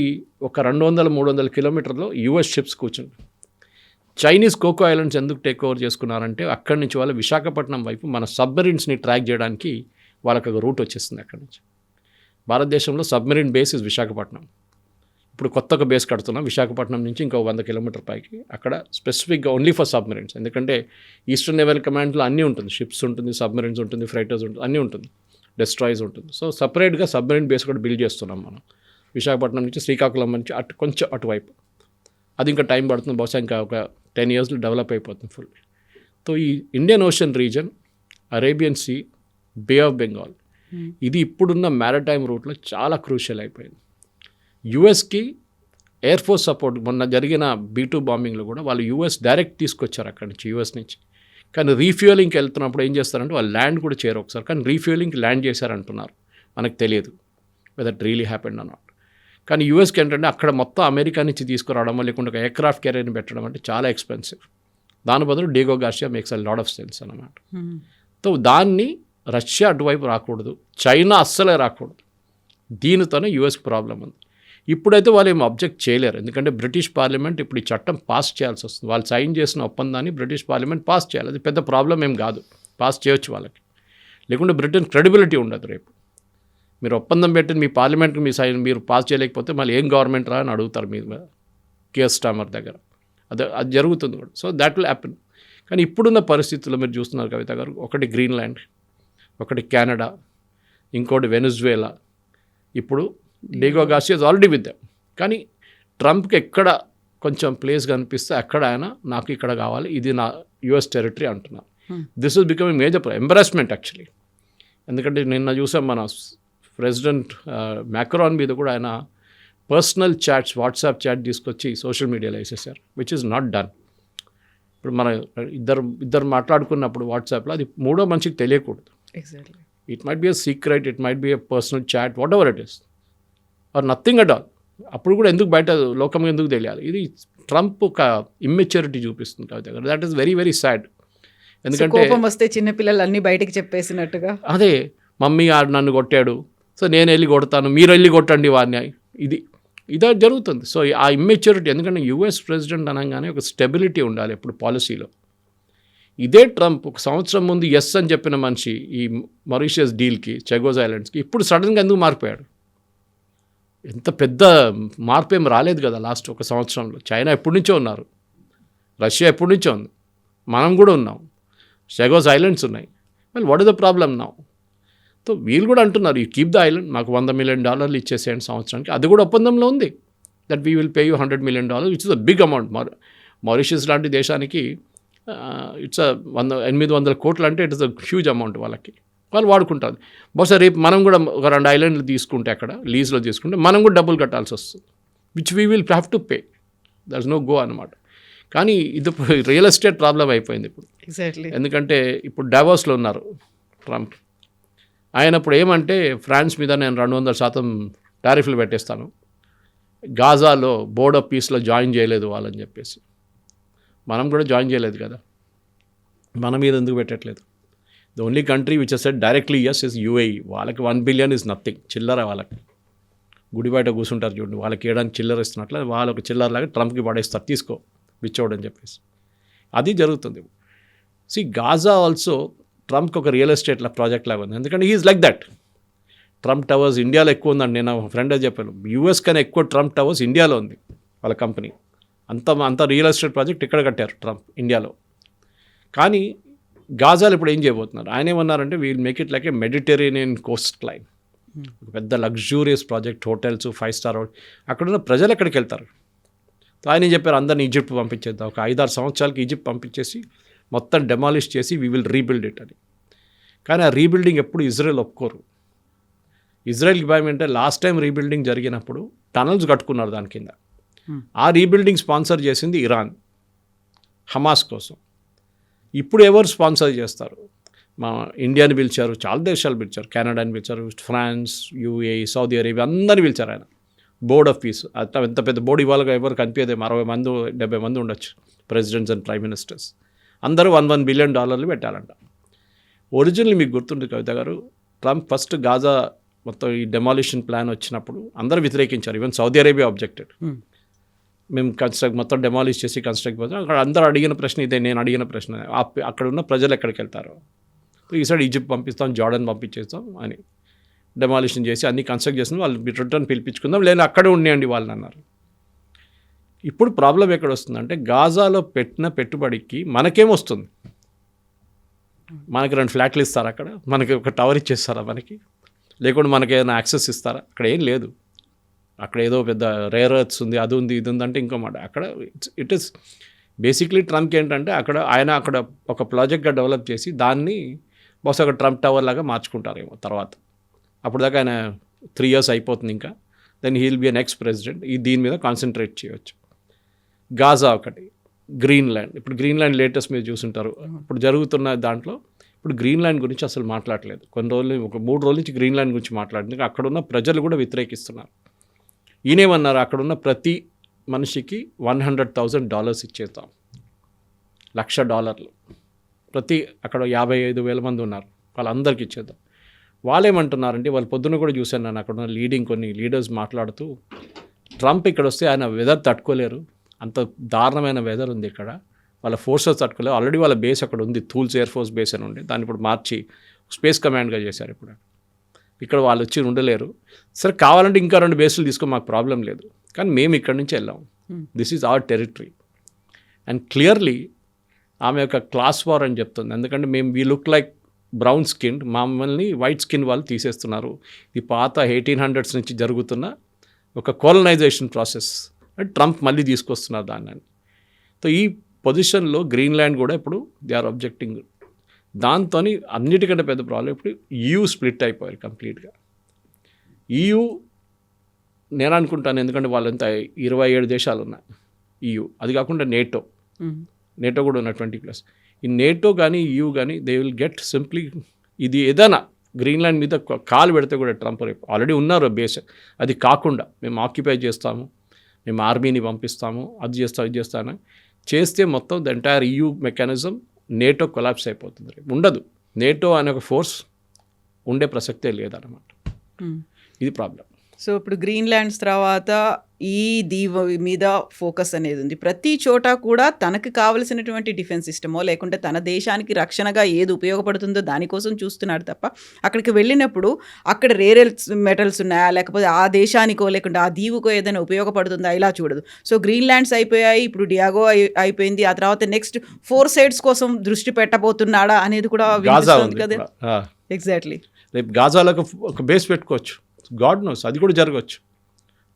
ఒక రెండు వందల మూడు వందల కిలోమీటర్లో యుఎస్ షిప్స్ కూర్చుంది చైనీస్ కోకో ఐలాండ్స్ ఎందుకు టేక్ ఓవర్ చేసుకున్నారంటే అక్కడి నుంచి వాళ్ళు విశాఖపట్నం వైపు మన సబ్మెరీన్స్ని ట్రాక్ చేయడానికి వాళ్ళకి ఒక రూట్ వచ్చేస్తుంది అక్కడి నుంచి. భారతదేశంలో సబ్మెరీన్ బేస్ ఇస్ విశాఖపట్నం. ఇప్పుడు కొత్తగా బేస్ కడుతున్నాం. విశాఖపట్నం నుంచి ఇంకో వంద కిలోమీటర్ పైకి. అక్కడ స్పెసిఫిక్గా ఓన్లీ ఫర్ సబ్మెరీన్స్ ఎందుకంటే ఈస్టర్న్ నేవల్ కమాండ్లో అన్నీ ఉంటుంది. షిప్స్ ఉంటుంది సబ్మెరీన్స్ ఉంటుంది ఫ్రైటర్స్ ఉంటుంది అన్నీ ఉంటుంది. డెస్ట్రాయిస్ ఉంటుంది. సో సపరేట్గా సబ్మెరీన్ బేస్ కూడా బిల్డ్ చేస్తున్నాం మనం. విశాఖపట్నం నుంచి శ్రీకాకుళం నుంచి అటు కొంచెం అటువైపు. అది ఇంకా టైం పడుతుంది. బహుశా ఇంకా ఒక టెన్ ఇయర్స్లో డెవలప్ అయిపోతుంది ఫుల్. సో ఈ Indian Ocean region Arabian Sea Bay of Bengal. ఇది ఇప్పుడున్న మ్యారటైమ్ రూట్లో చాలా క్రూషియల్ అయిపోయింది. యుఎస్కి ఎయిర్ ఫోర్స్ సపోర్ట్ మొన్న జరిగిన బీ టూ బాంబింగ్లో కూడా వాళ్ళు యూఎస్ డైరెక్ట్ తీసుకొచ్చారు అక్కడి నుంచి యూఎస్ నుంచి. కానీ రీఫ్యూలింగ్కి వెళ్తున్నప్పుడు ఏం చేస్తారంటే వాళ్ళు ల్యాండ్ కూడా చేయరు ఒకసారి. కానీ రీఫ్యూలింగ్కి ల్యాండ్ చేశారంటున్నారు. మనకు తెలియదు వెదర్ రియలీ హ్యాపెండ్ అన్నమాట కానీ యూఎస్కి ఏంటంటే అక్కడ మొత్తం అమెరికా నుంచి తీసుకురావడం లేకుంటే ఒక ఎయిర్క్రాఫ్ట్ కెరీర్ని పెట్టడం అంటే చాలా ఎక్స్పెన్సివ్. దాని బదులు Diego Garcia makes a lot of sense అన్నమాట. సో దాన్ని రష్యా అటువైపు రాకూడదు చైనా అస్సలే రాకూడదు. దీనితోనే యూఎస్కి ప్రాబ్లం ఉంది. ఇప్పుడైతే వాళ్ళు ఏం అబ్జెక్ట్ చేయలేరు. ఎందుకంటే బ్రిటిష్ పార్లమెంట్ ఇప్పుడు ఈ చట్టం పాస్ చేయాల్సి వస్తుంది. వాళ్ళు సైన్ చేసిన ఒప్పందాన్ని బ్రిటిష్ పార్లమెంట్ పాస్ చేయాలి. అది పెద్ద ప్రాబ్లం ఏం కాదు. పాస్ చేయొచ్చు వాళ్ళకి. లేకుంటే బ్రిటన్ క్రెడిబిలిటీ ఉండదు రేపు. మీరు ఒప్పందం పెట్టి మీ పార్లమెంట్కి మీ సైన్ మీరు పాస్ చేయలేకపోతే మళ్ళీ ఏం గవర్నమెంట్ రా అని అడుగుతారు మీ కేఎస్ స్టామర్ దగ్గర. అది అది జరుగుతుంది కూడా. సో దాట్ విల్ హ్యాపెన్ కానీ ఇప్పుడున్న పరిస్థితుల్లో మీరు చూస్తున్నారు కవిత గారు ఒకటి గ్రీన్లాండ్ ఒకటి కెనడా ఇంకోటి వెనుజువేలా. ఇప్పుడు Diego Garcia's already with them కానీ ట్రంప్కి ఎక్కడ కొంచెం ప్లేస్ కనిపిస్తే అక్కడ ఆయన నాకు ఇక్కడ కావాలి ఇది నా యుఎస్ టెరిటరీ అంటున్నారు. This is becoming major embarrassment actually ఎందుకంటే నిన్న చూసాం మన ప్రెసిడెంట్ మ్యాక్రాన్ మీద కూడా ఆయన పర్సనల్ చాట్స్ వాట్సాప్ చాట్ తీసుకొచ్చి సోషల్ మీడియాలో వేసేసారు విచ్ ఇస్ నాట్ డన్ ఇప్పుడు మన ఇద్దరు ఇద్దరు మాట్లాడుకున్నప్పుడు వాట్సాప్లో అది మూడో మనిషికి తెలియకూడదు. Exactly it might be a secret it might be a personal chat whatever it is or nothing at all అప్పుడు కూడా ఎందుకు బయట లోకం ఎందుకు తెలియాలి? ఇది ట్రంప్ ఒక ఇమ్మెచ్యూరిటీ చూపిస్తుంది కవిత గారు that is very very sad ఎందుకంటే కోపం వస్తే చిన్నపిల్లలు అన్ని బయటికి చెప్పేసినట్టుగా. అదే మమ్మీ ఆడు నన్ను కొట్టాడు సో నేను వెళ్ళి కొడతాను మీరు వెళ్ళి కొట్టండి వాడిని ఇది ఇదే జరుగుతుంది. సో ఆ ఇమ్మెచ్యూరిటీ ఎందుకంటే యుఎస్ ప్రెసిడెంట్ అనగానే ఒక స్టెబిలిటీ ఉండాలి ఎప్పుడు పాలసీలో ఇదే ట్రంప్ ఒక సంవత్సరం ముందు ఎస్ అని చెప్పిన మనిషి ఈ మరీషియస్ డీల్కి చెగోజ్ ఐలాండ్స్కి ఇప్పుడు సడన్గా ఎందుకు మారిపోయాడు? ఎంత పెద్ద మార్పు ఏం రాలేదు కదా లాస్ట్ ఒక సంవత్సరంలో. చైనా ఎప్పటి నుంచో ఉన్నారు. రష్యా ఎప్పటి నుంచో ఉంది. మనం కూడా ఉన్నాం. చెగోజ్ ఐలాండ్స్ ఉన్నాయి. మళ్ళీ what is the problem now so వీళ్ళు కూడా అంటున్నారు ఈ కీప్ ద ఐలాండ్ మాకు వంద మిలియన్ డాలర్లు ఇచ్చేసేయండి సంవత్సరానికి. అది కూడా ఒప్పందంలో ఉంది that we will pay you hundred million dollar is a big amount మార్ మారిషియస్ లాంటి దేశానికి ఇట్స్ వంద ఎనిమిది వందల కోట్లు అంటే ఇట్స్ అ హ్యూజ్ అమౌంట్ వాళ్ళకి. వాళ్ళు వాడుకుంటారు. బహుశా రేపు మనం కూడా ఒక రెండు ఐలాండ్లు తీసుకుంటే అక్కడ లీజ్లో తీసుకుంటే మనం కూడా డబ్బులు కట్టాల్సి వస్తుంది which we will have to pay there is no go అనమాట కానీ ఇది రియల్ ఎస్టేట్ ప్రాబ్లం అయిపోయింది ఇప్పుడు. ఎగ్జాక్ట్లీ ఎందుకంటే ఇప్పుడు డావోస్లో ఉన్నారు ట్రంప్ ఆయన ఇప్పుడు ఏమంటే ఫ్రాన్స్ మీద నేను రెండు వందల శాతం టారిఫ్లు పెట్టేస్తాను. గాజాలో బోర్డ్ ఆఫ్ పీస్లో జాయిన్ చేయలేదు వాళ్ళని చెప్పేసి. మనం కూడా జాయిన్ చేయలేదు కదా. మన మీద ఎందుకు పెట్టట్లేదు? The only country which set directly yes is UAE వాళ్ళకి వన్ బిలియన్ ఇస్ నథింగ్ చిల్లర వాళ్ళకి. గుడి బయట కూర్చుంటారు చూడండి వాళ్ళకి వేయడానికి చిల్లర ఇస్తున్నట్లు వాళ్ళకి చిల్లరలాగా ట్రంప్కి పడేస్తారు తీసుకో బిచ్చోడు చెప్పేసి. అది జరుగుతుంది. సి గాజా ఆల్సో ట్రంప్కి ఒక రియల్ ఎస్టేట్ ప్రాజెక్ట్ లాగా ఉంది. ఎందుకంటే is like that. Trump Towers ఇండియాలో ఎక్కువ ఉందండి. నేను ఫ్రెండ్ చెప్పాను యూఎస్ కన్నా ఎక్కువ ట్రంప్ టవర్స్ ఇండియాలో ఉంది వాళ్ళ కంపెనీ. అంత అంత రియల్ ఎస్టేట్ ప్రాజెక్ట్ ఇక్కడ కట్టారు ట్రంప్ ఇండియాలో. కానీ గాజాలు ఇప్పుడు ఏం చేయబోతున్నారు? ఆయన ఏమన్నారంటే we'll make it like a Mediterranean coastline పెద్ద luxurious project hotels five star అక్కడున్న ప్రజలు ఎక్కడికి వెళ్తారు? ఆయన ఏం చెప్పారు? అందరిని ఈజిప్ట్ పంపించేద్దాం. ఒక ఐదారు సంవత్సరాలకి ఈజిప్ట్ పంపించేసి మొత్తం డెమాలిష్ చేసి వీ విల్ రీబిల్డ్ ఇట్ అని. కానీ ఆ రీబిల్డింగ్ ఎప్పుడు ఇజ్రాయెల్ ఒప్పుకోరు. ఇజ్రాయెల్కి భయం అంటే లాస్ట్ టైం రీబిల్డింగ్ జరిగినప్పుడు టనల్స్ కట్టుకున్నారు దాని కింద. ఆ రీబిల్డింగ్ స్పాన్సర్ చేసింది ఇరాన్ హమాస్ కోసం. ఇప్పుడు ఎవరు స్పాన్సర్ చేస్తారు? మా ఇండియాని పిలిచారు చాలా దేశాలు పిలిచారు. కెనడాని పిలిచారు ఫ్రాన్స్ యూఏఈ సౌదీ అరేబియా అందరిని పిలిచారు ఆయన. బోర్డ్ ఆఫ్ పీస్ అంత ఎంత పెద్ద బోర్డు ఇవాళ ఎవరు కనిపించదేమో అరవై మంది డెబ్బై మంది ఉండొచ్చు ప్రెసిడెంట్స్ అండ్ ప్రైమ్ మినిస్టర్స్ అందరూ వన్ వన్ బిలియన్ డాలర్లు పెట్టాలంట. ఒరిజినల్ మీకు గుర్తుంటుంది కవిత గారు ట్రంప్ ఫస్ట్ గాజా మొత్తం ఈ డెమాలిషన్ ప్లాన్ వచ్చినప్పుడు అందరూ వ్యతిరేకించారు ఈవెన్ సౌదీ అరేబియా ఆబ్జెక్టెడ్ మేము కన్స్ట్రక్ట్ మొత్తం డెమాలిష్ చేసి కన్స్ట్రక్ట్ పోతాం అక్కడ అందరూ అడిగిన ప్రశ్న ఇదే నేను అడిగిన ప్రశ్న అక్కడ ఉన్న ప్రజలు ఎక్కడికి వెళ్తారు? ఈసారి ఈజిప్ట్ పంపిస్తాం జార్డన్ పంపించేస్తాం అని. డెమాలిషన్ చేసి అన్ని కన్స్ట్రక్ట్ చేసిన వాళ్ళు రిటర్న్ పిలిపించుకుందాం లేదా అక్కడే ఉండేయండి వాళ్ళని అన్నారు. ఇప్పుడు ప్రాబ్లం ఎక్కడ వస్తుందంటే గాజాలో పెట్టిన పెట్టుబడికి మనకేమొస్తుంది? మనకి రెండు ఫ్లాట్లు ఇస్తారా అక్కడ? మనకి ఒక టవర్ ఇచ్చేస్తారా మనకి? లేకుంటే మనకి ఏదైనా యాక్సెస్ ఇస్తారా? అక్కడ ఏం లేదు. అక్కడ ఏదో పెద్ద రేర్ ఎర్త్స్ ఉంది అది ఉంది ఇది ఉంది అంటే ఇంకో మాట. అక్కడ ఇట్ ఇస్ బేసిక్లీ ట్రంప్కి ఏంటంటే అక్కడ ఆయన అక్కడ ఒక ప్రాజెక్ట్గా డెవలప్ చేసి దాన్ని బహుశా ఒక ట్రంప్ టవర్ లాగా మార్చుకుంటారేమో తర్వాత. అప్పుడు దాకా ఆయన త్రీ ఇయర్స్ అయిపోతుంది ఇంకా. Then he'll be a next president. ఈ దీని మీద కాన్సన్ట్రేట్ చేయవచ్చు గాజా ఒకటి గ్రీన్లాండ్. ఇప్పుడు గ్రీన్లాండ్ లేటెస్ట్ మీరు చూసుంటారు. ఇప్పుడు జరుగుతున్న దాంట్లో ఇప్పుడు గ్రీన్లాండ్ గురించి అసలు మాట్లాడలేదు. కొన్ని రోజులు ఒక మూడు రోజుల నుంచి గ్రీన్లాండ్ గురించి మాట్లాడింది అక్కడ ఉన్న ప్రజలు కూడా వ్యతిరేకిస్తున్నారు. ఈయనేమన్నారు? అక్కడున్న ప్రతి మనిషికి వన్ హండ్రెడ్ థౌజండ్ డాలర్స్ ఇచ్చేద్దాం. లక్ష డాలర్లు. ప్రతి అక్కడ యాభై ఐదు వేల మంది ఉన్నారు. వాళ్ళందరికీ ఇచ్చేద్దాం. వాళ్ళేమంటున్నారంటే వాళ్ళు పొద్దున కూడా చూశాను నేను అక్కడ ఉన్న లీడింగ్ కొన్ని లీడర్స్ మాట్లాడుతూ ట్రంప్ ఇక్కడ వస్తే ఆయన వెదర్ తట్టుకోలేరు. అంత దారుణమైన వెదర్ ఉంది ఇక్కడ. వాళ్ళ ఫోర్సెస్ తట్టుకోలేరు ఆల్రెడీ వాళ్ళ బేస్ అక్కడ ఉంది. థూల్స్ ఎయిర్ ఫోర్స్ బేస్ అని ఉండి దాన్ని ఇప్పుడు మార్చి స్పేస్ కమాండ్గా చేశారు ఇప్పుడు. ఇక్కడ వాళ్ళు వచ్చి ఉండలేరు. సరే కావాలంటే ఇంకా రెండు బేసులు తీసుకో మాకు ప్రాబ్లం లేదు. కానీ మేము ఇక్కడ నుంచి వెళ్ళాం. This is our territory and clearly ఆమె యొక్క క్లాస్ వార్ అని చెప్తుంది. ఎందుకంటే మేము we look like brown skin మమ్మల్ని వైట్ స్కిన్ వాళ్ళు తీసేస్తున్నారు. ఇది పాత ఎయిటీన్ హండ్రెడ్స్ నుంచి జరుగుతున్న ఒక కోలనైజేషన్ ప్రాసెస్ ట్రంప్ మళ్ళీ తీసుకొస్తున్నారు దాన్ని. సో ఈ పొజిషన్లో గ్రీన్లాండ్ కూడా ఇప్పుడు దే ఆర్ అబ్జెక్టింగ్ దాంతో అన్నిటికంటే పెద్ద ప్రాబ్లం ఇప్పుడు ఈయూ స్ప్లిట్ అయిపోయారు కంప్లీట్గా. ఈయూ నేను అనుకుంటాను ఎందుకంటే వాళ్ళంతా ఇరవై ఏడు దేశాలు ఉన్నాయి ఈయూ అది కాకుండా నేటో నేటో కూడా ఉన్న ట్వంటీ ప్లస్. ఈ నేటో కానీ యూ కానీ దే విల్ గెట్ సింప్లీ ఇది ఏదైనా గ్రీన్లాండ్ మీద కాలు పెడితే కూడా ట్రంప్ రేపు ఆల్రెడీ ఉన్నారు బేస్. అది కాకుండా మేము ఆక్యుపై చేస్తాము. మేము ఆర్మీని పంపిస్తాము అది చేస్తాం ఇది చేస్తాను చేస్తే మొత్తం the entire EU mechanism NATO collapse అయిపోతుంది రేపు. ఉండదు. నేటో అనే ఒక ఫోర్స్ ఉండే ప్రసక్తే లేదన్నమాట. ఇది ప్రాబ్లం సో ఇప్పుడు గ్రీన్లాండ్స్ తర్వాత ఈ దీవ మీద ఫోకస్ అనేది ఉంది. ప్రతి చోట కూడా తనకు కావలసినటువంటి డిఫెన్స్ సిస్టమో లేకుంటే తన దేశానికి రక్షణగా ఏది ఉపయోగపడుతుందో దానికోసం చూస్తున్నాడు తప్ప అక్కడికి వెళ్ళినప్పుడు అక్కడ రేరెల్స్ మెటల్స్ ఉన్నాయా? లేకపోతే ఆ దేశానికో లేకుంటే ఆ దీవుకో ఏదైనా ఉపయోగపడుతుందా? ఇలా చూడదు. సో గ్రీన్లాండ్స్ అయిపోయాయి ఇప్పుడు డియాగో అయి- అయిపోయింది. ఆ తర్వాత నెక్స్ట్ ఫోర్ సైడ్స్ కోసం దృష్టి పెట్టబోతున్నాడా అనేది కూడా కదా. ఎగ్జాక్ట్లీ. రేపు గాజాలో ఒక ఒక బేస్ పెట్టుకోవచ్చు. గాడ్ నోస్ అది కూడా జరగవచ్చు.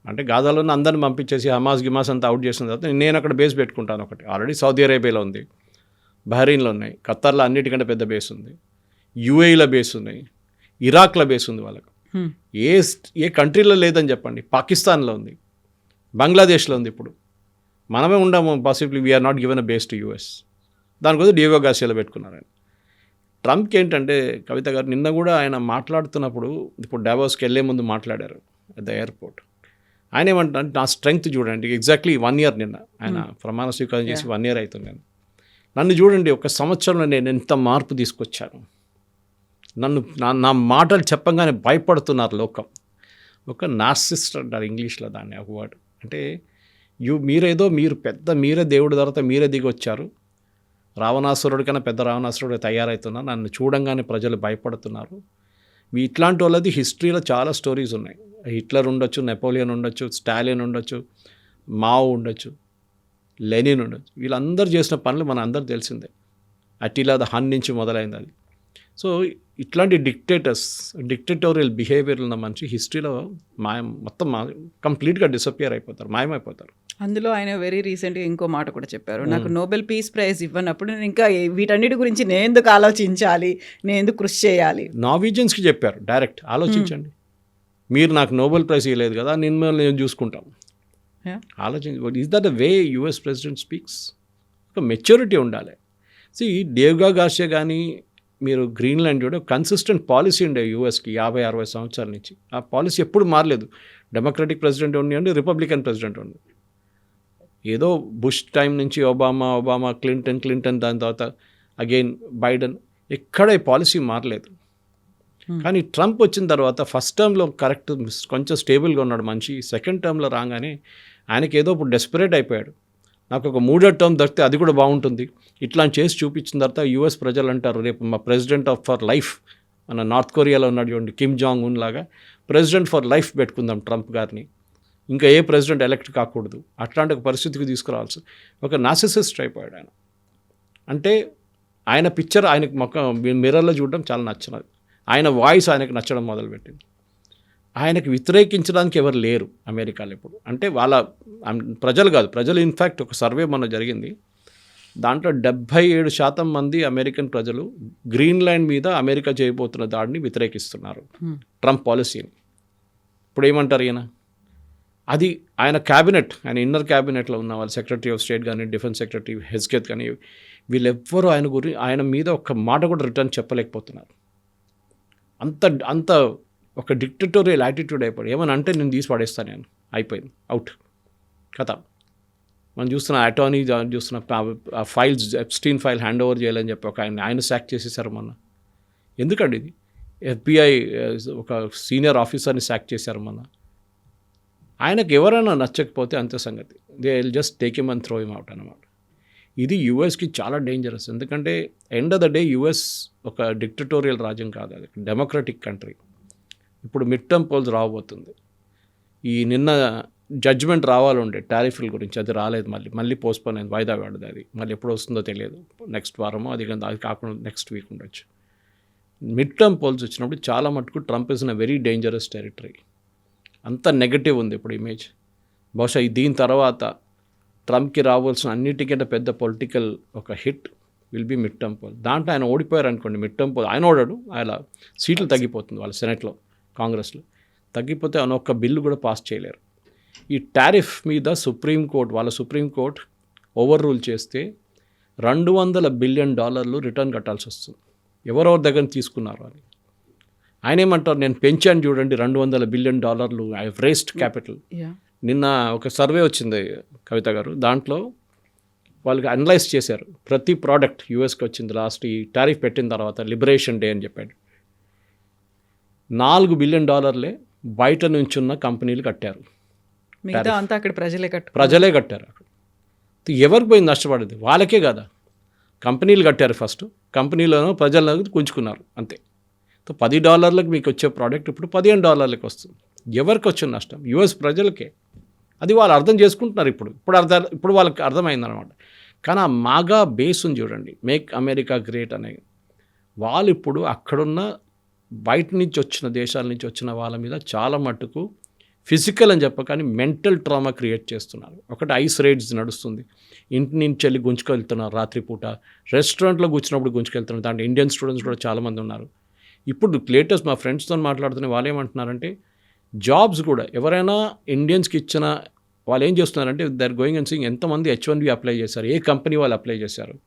అంటే గాజాలో ఉన్న అందరిని పంపించేసి హమాస్ గిమాస్ అంతా అవుట్ చేసిన తర్వాత నేను అక్కడ బేస్ పెట్టుకుంటాను ఒకటి. ఆల్రెడీ సౌదీ అరేబియాలో ఉంది. బహ్రీన్లో ఉన్నాయి. ఖత్తర్లో అన్నిటికంటే పెద్ద బేస్ ఉంది. యూఏఈలో బేస్ ఉన్నాయి. ఇరాక్లో బేస్ ఉంది వాళ్ళకు. ఏ ఏ కంట్రీలో లేదని చెప్పండి. పాకిస్తాన్లో ఉంది. బంగ్లాదేశ్లో ఉంది ఇప్పుడు. మనమే ఉండము possibly we are not given a base to US దానికోసం డియోగో గాసియాలో పెట్టుకున్నారు ఆయన. ట్రంప్కి ఏంటంటే కవిత గారు నిన్న కూడా ఆయన మాట్లాడుతున్నప్పుడు ఇప్పుడు డాబోస్కి వెళ్ళే ముందు మాట్లాడారు అట్ ద ఎయిర్పోర్ట్ ఆయన ఏమంటారు నా స్ట్రెంగ్త్ చూడండి. ఎగ్జాక్ట్లీ వన్ ఇయర్ నిన్న ఆయన ప్రమాణ స్వీకారం చేసి వన్ ఇయర్ అవుతుంది నేను నన్ను చూడండి ఒక సంవత్సరంలో నేను ఎంత మార్పు తీసుకొచ్చాను. నన్ను నా నా మాటలు చెప్పంగానే భయపడుతున్నారు లోకం. ఒక నార్సిస్ట్ అంటారు ఇంగ్లీష్లో దాన్ని ఒక వర్డ్. అంటే యు మీరేదో మీరు పెద్ద మీరే దేవుడి తర్వాత మీరే దిగి వచ్చారు రావణాసురుడి కన్నా పెద్ద రావణాసురుడు తయారవుతున్నారు నన్ను చూడంగానే ప్రజలు భయపడుతున్నారు. మీ ఇట్లాంటి వాళ్ళది హిస్టరీలో చాలా స్టోరీస్ ఉన్నాయి. హిట్లర్ ఉండొచ్చు నెపోలియన్ ఉండొచ్చు స్టాలిన్ ఉండొచ్చు మావు ఉండొచ్చు లెనిన్ ఉండొచ్చు. వీళ్ళందరూ చేసిన పనులు మన అందరు తెలిసిందే. అటిలా ద హన్ నుంచి మొదలైంది అది. సో ఇట్లాంటి డిక్టేటర్స్ డిక్టేటోరియల్ బిహేవియర్ ఉన్న మనిషి హిస్టరీలో మాయం మొత్తం మా కంప్లీట్గా డిసపియర్ అయిపోతారు మాయమైపోతారు. అందులో ఆయన వెరీ రీసెంట్గా ఇంకో మాట కూడా చెప్పారు. నాకు నోబెల్ పీస్ ప్రైజ్ ఇవ్వనప్పుడు నేను ఇంకా వీటన్నిటి గురించి నేను ఎందుకు ఆలోచించాలి? నేను ఎందుకు కృషి చేయాలి? నావిజియన్స్కి చెప్పారు డైరెక్ట్ ఆలోచించండి. మీరు నాకు నోబెల్ ప్రైజ్ ఇవ్వలేదు కదా నేను నేను చూసుకుంటాం. ఆలోచించి is that the way US president speaks ఒక మెచ్యూరిటీ ఉండాలి. సి దేవ్గా గార్షియా కానీ మీరు గ్రీన్లాండ్ కూడా కన్సిస్టెంట్ పాలసీ ఉండే యూఎస్కి యాభై అరవై సంవత్సరాల నుంచి. ఆ పాలసీ ఎప్పుడు మారలేదు. డెమోక్రటిక్ ప్రెసిడెంట్ ఉండి రిపబ్లికన్ ప్రెసిడెంట్ ఉండి. ఏదో బుష్ టైం నుంచి ఒబామా ఒబామా క్లింటన్ క్లింటన్ దాని తర్వాత అగైన్ బైడెన్ ఎక్కడ ఈ పాలసీ మారలేదు. Hmm. కానీ ట్రంప్ వచ్చిన తర్వాత ఫస్ట్ టర్మ్లో కరెక్ట్ కొంచెం స్టేబుల్గా ఉన్నాడు మనిషి. సెకండ్ టర్మ్లో రాగానే ఆయనకి ఏదో ఇప్పుడు డెస్పరేట్ అయిపోయాడు. నాకు ఒక మూడో టర్మ్ దొరికితే అది కూడా బాగుంటుంది. ఇట్లా చేసి చూపించిన తర్వాత యూఎస్ ప్రజలు అంటారు రేపు మా ప్రెసిడెంట్ ఆఫ్ ఫర్ లైఫ్ మన నార్త్ కొరియాలో ఉన్నాడు చూడండి కిమ్ జాంగ్ ఉన్ లాగా. ప్రెసిడెంట్ ఫర్ లైఫ్ పెట్టుకుందాం ట్రంప్ గారిని. ఇంకా ఏ ప్రెసిడెంట్ ఎలక్ట్ కాకూడదు. అట్లాంటి ఒక పరిస్థితికి తీసుకురావాల్సి ఒక నాసిసిస్ట్ అయిపోయాడు ఆయన. అంటే ఆయన పిక్చర్ ఆయనకు మొక్క మిర్రర్లో చూడడం చాలా నచ్చినది. ఆయన వాయిస్ ఆయనకు నచ్చడం మొదలుపెట్టింది. ఆయనకు వ్యతిరేకించడానికి ఎవరు లేరు అమెరికాలో ఇప్పుడు. అంటే వాళ్ళ ప్రజలు కాదు ప్రజలు ఇన్ఫ్యాక్ట్ ఒక సర్వే మొన్న జరిగింది. దాంట్లో డెబ్భై ఏడు శాతం మంది అమెరికన్ ప్రజలు గ్రీన్లాండ్ మీద అమెరికా చేయబోతున్న దాడిని వ్యతిరేకిస్తున్నారు. Hmm. ట్రంప్ పాలసీని ఇప్పుడు ఏమంటారు ఈయన? అది ఆయన క్యాబినెట్ ఆయన ఇన్నర్ క్యాబినెట్లో ఉన్న వాళ్ళు సెక్రటరీ ఆఫ్ స్టేట్ కానీ డిఫెన్స్ సెక్రటరీ హెస్కెత్ కానీ వీళ్ళెవ్వరూ ఆయన గురి ఆయన మీద ఒక్క మాట కూడా రిటర్న్ చెప్పలేకపోతున్నారు. అంత అంత ఒక డిక్టటోరియల్ యాటిట్యూడ్ అయిపోయి ఏమని అంటే నేను తీసి పడేస్తాను నేను. అయిపోయింది. అవుట్ కథ. మనం చూస్తున్న అటార్నీ చూస్తున్న files Epstein file hand over చేయాలని చెప్పి ఒక ఆయన ఆయన శాక్ చేసేసారు మొన్న. ఎందుకండి ఇది? ఎఫ్బిఐ uh, ఒక సీనియర్ ఆఫీసర్ని శాక్ చేశారు మొన్న. ఆయనకు ఎవరైనా నచ్చకపోతే అంతే సంగతి. They will just take him and throw him out అనమాట ఇది యూఎస్కి చాలా డేంజరస్ ఎందుకంటే end of the day US ఒక డిక్టటోరియల్ రాజ్యం కాదు అది డెమోక్రటిక్ కంట్రీ ఇప్పుడు మిడ్ టర్మ్ పోల్స్ రాబోతుంది. ఈ నిన్న జడ్జ్మెంట్ రావాలండే టారిఫ్ల గురించి అది రాలేదు మళ్ళీ మళ్ళీ పోస్ట్పోన్ అయింది వాయిదా పడదు అది. మళ్ళీ ఎప్పుడు వస్తుందో తెలియదు. నెక్స్ట్ వారమో అది కానీ అది కాకుండా నెక్స్ట్ వీక్ ఉండొచ్చు. మిడ్ టర్మ్ పోల్స్ వచ్చినప్పుడు చాలా మటుకు Trump is in a very dangerous territory అంత నెగటివ్ ఉంది ఇప్పుడు ఇమేజ్ బహుశా దీని తర్వాత ట్రంప్కి రావాల్సిన అన్నిటికంటే పెద్ద పొలిటికల్ ఒక hit will be mid term poll దాంట్లో ఆయన ఓడిపోయారు అనుకోండి మిడ్ టర్మ్ పోల్ ఆయన ఓడాడు ఆయన సీట్లు తగ్గిపోతుంది వాళ్ళ సెనెట్లో కాంగ్రెస్లో. తగ్గిపోతే ఆయన ఒక్క బిల్లు కూడా పాస్ చేయలేరు. ఈ టారిఫ్ మీద సుప్రీంకోర్టు వాళ్ళ సుప్రీంకోర్టు ఓవర్ రూల్ చేస్తే రెండు వందల బిలియన్ డాలర్లు రిటర్న్ కట్టాల్సి వస్తుంది. ఎవరెవరి దగ్గర తీసుకున్నారు అని. ఆయన ఏమంటారు? నేను పెంచాను చూడండి రెండు వందల బిలియన్ డాలర్లు ఐ రేస్ట్ క్యాపిటల్. నిన్న ఒక సర్వే వచ్చింది కవిత గారు. దాంట్లో వాళ్ళకి అనలైజ్ చేశారు. ప్రతి ప్రోడక్ట్ యూఎస్కి వచ్చింది లాస్ట్ ఈ టారిఫ్ పెట్టిన తర్వాత లిబరేషన్ డే అని చెప్పాడు. నాలుగు బిలియన్ డాలర్లే బయట నుంచి ఉన్న కంపెనీలు కట్టారు. మిగతా అంతా అక్కడ ప్రజలే కట్టు ప్రజలే కట్టారు అక్కడ. ఎవరికి పోయింది నష్టపడింది? వాళ్ళకే కదా. కంపెనీలు కట్టారు ఫస్ట్ కంపెనీలోనూ ప్రజలను గుంజుకున్నారు అంతే. పది డాలర్లకు మీకు వచ్చే ప్రోడక్ట్ ఇప్పుడు పదిహేను డాలర్లకు వస్తుంది. ఎవరికి వచ్చిన నష్టం? యుఎస్ ప్రజలకే. అది వాళ్ళు అర్థం చేసుకుంటున్నారు ఇప్పుడు. ఇప్పుడు అర్థం ఇప్పుడు వాళ్ళకి అర్థమైందనమాట కానీ ఆ మాగా బేస్ ఉంది చూడండి. మేక్ అమెరికా గ్రేట్ అనే. వాళ్ళు ఇప్పుడు అక్కడున్న బయట నుంచి వచ్చిన దేశాల నుంచి వచ్చిన వాళ్ళ మీద చాలా మట్టుకు ఫిజికల్ అని చెప్ప కానీ మెంటల్ ట్రామా క్రియేట్ చేస్తున్నారు. ఒకటి ఐస్ రైడ్స్ నడుస్తుంది. ఇంటి నుంచి వెళ్ళి గుంజుకెళ్తున్నారు రాత్రిపూట. రెస్టారెంట్లో కూర్చున్నప్పుడు గుంజుకెళ్తున్నారు. దాంట్లో ఇండియన్ స్టూడెంట్స్ కూడా చాలామంది ఉన్నారు. ఇప్పుడు లేటెస్ట్ మా ఫ్రెండ్స్తో మాట్లాడుతున్న వాళ్ళు ఏమంటున్నారంటే జాబ్స్ కూడా ఎవరైనా ఇండియన్స్కి ఇచ్చిన వాళ్ళు ఏం చేస్తున్నారంటే దర్ గోయింగ్ అండ్ సింగ్ ఎంతమంది హెచ్ వన్ బి అప్లై చేశారు ఏ కంపెనీ వాళ్ళు అప్లై చేశారు.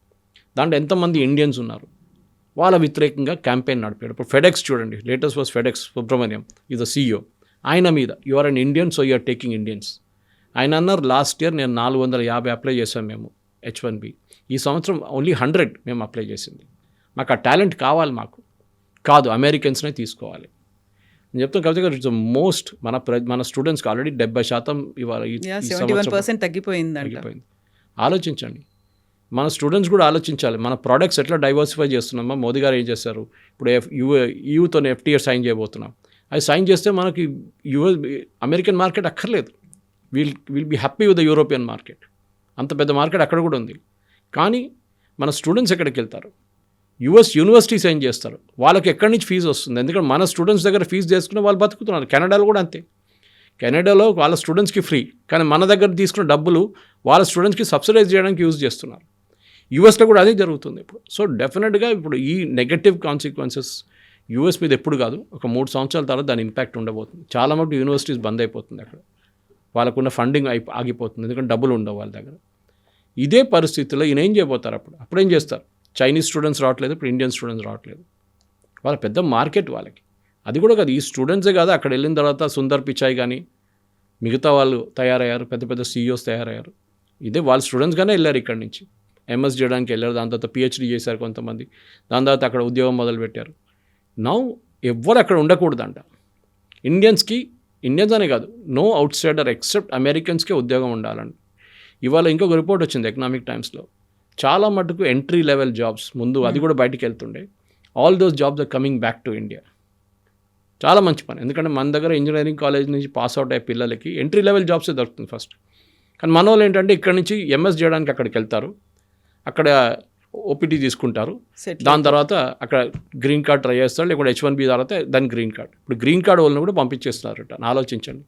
దాంట్లో ఎంతమంది ఇండియన్స్ ఉన్నారు. వాళ్ళ వ్యతిరేకంగా క్యాంపెయిన్ నడిపాడు. ఇప్పుడు ఫెడెక్స్ చూడండి లేటెస్ట్ వాస్ ఫెడెక్స్ సుబ్రహ్మణ్యం ఇది సీఈఓ ఆయన మీద you are un Indian so you're taking Indians ఆయన అన్నారు లాస్ట్ ఇయర్ నేను నాలుగు వందల యాభై అప్లై చేశాం మేము హెచ్ వన్ బి ఈ సంవత్సరం ఓన్లీ హండ్రెడ్ మేము అప్లై చేసింది. మాకు ఆ టాలెంట్ కావాలి మాకు. కాదు అమెరికన్స్నే తీసుకోవాలి. నేను చెప్తాను కవిత గారు ఇట్స్ మోస్ట్ మన మన స్టూడెంట్స్కి ఆల్రెడీ డెబ్బై శాతం ఇవాళ తగ్గిపోయింది. ఆలోచించండి. మన స్టూడెంట్స్ కూడా ఆలోచించాలి. మన ప్రోడక్ట్స్ ఎట్లా డైవర్సిఫై చేస్తున్నామా మోదీ గారు ఏం చేస్తారు ఇప్పుడు ఎఫ్ యూ యూతో ఎఫ్టీఆర్ సైన్ చేయబోతున్నాం. అది సైన్ చేస్తే మనకి యూఎస్ అమెరికన్ మార్కెట్ అక్కర్లేదు. Will will be happy with the European market అంత పెద్ద మార్కెట్ అక్కడ కూడా ఉంది. కానీ మన స్టూడెంట్స్ ఎక్కడికి వెళ్తారు? యుఎస్ యూనివర్సిటీస్ ఏం చేస్తారు. వాళ్ళకి ఎక్కడి నుంచి ఫీజు వస్తుంది? ఎందుకంటే మన స్టూడెంట్స్ దగ్గర ఫీజు చేసుకుని వాళ్ళు బతుకుతున్నారు. కెనడాలో కూడా అంతే. కెనడాలో వాళ్ళ స్టూడెంట్స్కి ఫ్రీ. కానీ మన దగ్గర తీసుకున్న డబ్బులు వాళ్ళ స్టూడెంట్స్కి సబ్సిడైజ్ చేయడానికి యూజ్ చేస్తున్నారు. యూఎస్లో కూడా అదే జరుగుతుంది ఇప్పుడు. సో డెఫినెట్గా ఇప్పుడు ఈ నెగటివ్ కాన్సిక్వెన్సెస్ యూఎస్ మీద ఎప్పుడు కాదు. ఒక మూడు సంవత్సరాల తర్వాత దాని ఇంపాక్ట్ ఉండబోతుంది. చాలా మటు యూనివర్సిటీస్ బంద్ అయిపోతుంది అక్కడ. వాళ్ళకున్న ఫండింగ్ అయి ఆగిపోతుంది. ఎందుకంటే డబ్బులు ఉండవు వాళ్ళ దగ్గర. ఇదే పరిస్థితిలో ఈయన ఏం చేయబోతారు అప్పుడు? అప్పుడు ఏం చేస్తారు? చైనీస్ స్టూడెంట్స్ రావట్లేదు ఇప్పుడు ఇండియన్ స్టూడెంట్స్ రావట్లేదు. వాళ్ళ పెద్ద మార్కెట్ వాళ్ళకి. అది కూడా కాదు ఈ స్టూడెంట్సే కాదు అక్కడ వెళ్ళిన తర్వాత సుందర్ పిచాయ్ కానీ మిగతా వాళ్ళు తయారయ్యారు పెద్ద పెద్ద సీఈఓస్ తయారయ్యారు. ఇదే వాళ్ళ స్టూడెంట్స్గానే వెళ్ళారు ఇక్కడి నుంచి. ఎంఎస్ చేయడానికి వెళ్ళారు దాని తర్వాత పిహెచ్డీ చేశారు కొంతమంది. దాని తర్వాత అక్కడ ఉద్యోగం మొదలుపెట్టారు. నౌ ఎవ్వరు అక్కడ ఉండకూడదంట. ఇండియన్స్కి ఇండియన్స్ అనే కాదు నో అవుట్ సైడర్ ఎక్సెప్ట్ అమెరికన్స్కే ఉద్యోగం ఉండాలని ఇవాళ ఇంకొక రిపోర్ట్ వచ్చింది ఎకనామిక్ టైమ్స్లో చాలా మటుకు ఎంట్రీ లెవెల్ జాబ్స్ ముందు అది కూడా బయటికి వెళ్తుండే. All those jobs are coming back to India చాలా మంచి పని. ఎందుకంటే మన దగ్గర ఇంజనీరింగ్ కాలేజ్ నుంచి పాస్ అవుట్ అయ్యే పిల్లలకి ఎంట్రీ లెవెల్ జాబ్సే దొరుకుతుంది ఫస్ట్ కానీ మన వాళ్ళు ఏంటంటే ఇక్కడ నుంచి ఎంఎస్ చేయడానికి అక్కడికి వెళ్తారు. అక్కడ ఓపీటీ తీసుకుంటారు. దాని తర్వాత అక్కడ గ్రీన్ కార్డ్ ట్రై చేస్తారు. లేకుంటే హెచ్ వన్ బి తర్వాత దాని గ్రీన్ కార్డ్ ఇప్పుడు గ్రీన్ కార్డ్ వాళ్ళని కూడా పంపించేస్తున్నారు రిటర్న్ ఆలోచించండి.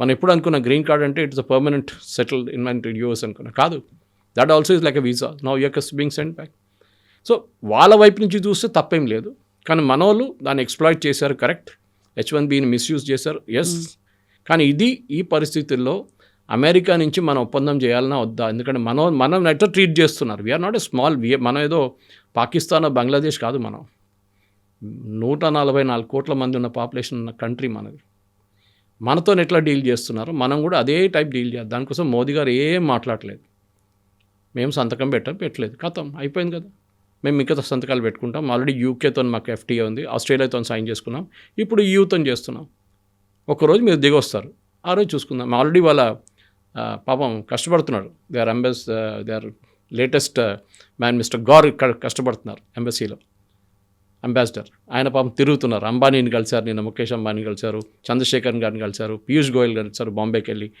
మనం ఎప్పుడు అనుకున్న గ్రీన్ కార్డ్ అంటే it's a permanent settled invent US అనుకున్నా. కాదు. That also is like a visa no US being send back so వాళ్ళ వైపు నుంచి చూస్తే తప్పేం లేదు. కానీ మన వాళ్ళు దాన్ని ఎక్స్ప్లాయిట్ చేశారు కరెక్ట్ హెచ్ వన్ బీని మిస్యూజ్ చేశారు ఎస్ కానీ ఇది ఈ పరిస్థితుల్లో అమెరికా నుంచి మనం ఒప్పందం చేయాలన్నా వద్దా? ఎందుకంటే మనం మనం ఎట్లా ట్రీట్ చేస్తున్నారు? వీఆర్ నాట్ ఎ స్మాల్ వి మనం ఏదో పాకిస్తాన్ బంగ్లాదేశ్ కాదు మనం. నూట నలభై నాలుగు కోట్ల మంది ఉన్న పాపులేషన్ ఉన్న కంట్రీ మనది. మనతో ఎట్లా డీల్ చేస్తున్నారు? మనం కూడా అదే టైప్ డీల్ చేయాలి. దానికోసం మోదీ గారు ఏం మాట్లాడలేదు. మేము సంతకం పెట్టాం పెట్టలేదు. కథం అయిపోయింది కదా. మేము మిగతా సంతకాలు పెట్టుకుంటాం. ఆల్రెడీ యూకేతో మాకు ఎఫ్టీఏ ఉంది. ఆస్ట్రేలియాతో సైన్ చేసుకున్నాం. ఇప్పుడు ఈయూతో చేస్తున్నాం. ఒకరోజు మీరు దిగి వస్తారు ఆ రోజు చూసుకుందాం. ఆల్రెడీ వాళ్ళ పాపం కష్టపడుతున్నాడు they are అంబెస్ they are latest man mister Gor కష్టపడుతున్నారు ఎంబసీలో uh, uh, అంబాసిడర్ ఆయన పాపం తిరుగుతున్నారు. అంబానీని కలిశారు నిన్న ముఖేష్ అంబానీ కలిశారు చంద్రశేఖర్ గారిని కలిశారు పీయూష్ గోయల్ కలిశారు బాంబేకి వెళ్ళి